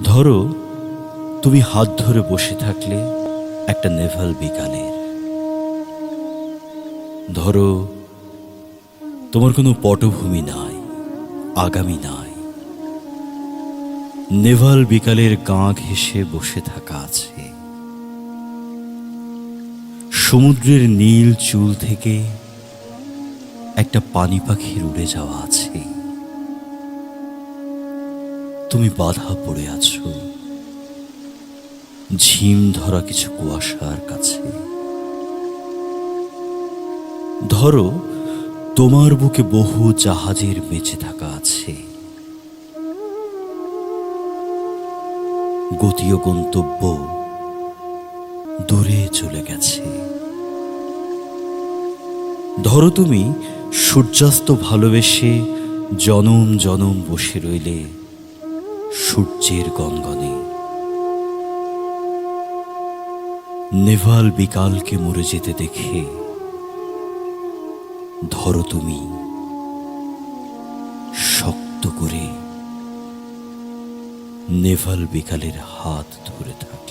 ধরো, তুমি হাত ধরে বসে থাকলে একটা নেভাল বিকালের। ধরো, তোমার কোনো পটভূমি নাই, আগামী নাই। নেভাল বিকালের গা ঘেসে বসে থাকা আছে। সমুদ্রের নীল চুল থেকে একটা পানি পাখির উড়ে যাওয়া আছে। তুমি বাধা পড়ে আছো। ঝিম ধরা কিছু কুয়াশার কাছে। ধরো, তোমার বুকে বহু জাহাজের বেঁচে থাকা আছে। গতীয় গন্তব্য দূরে চলে গেছে। ধরো তুমি সূর্যাস্ত ভালোবেসে জনম জনম বসে রইলে। সূর্যের গনগনে নেভাল বিকালকে মরে যেতে দেখে ধরো তুমি শক্ত করে নেভাল বিকালের হাত ধরে থাকলে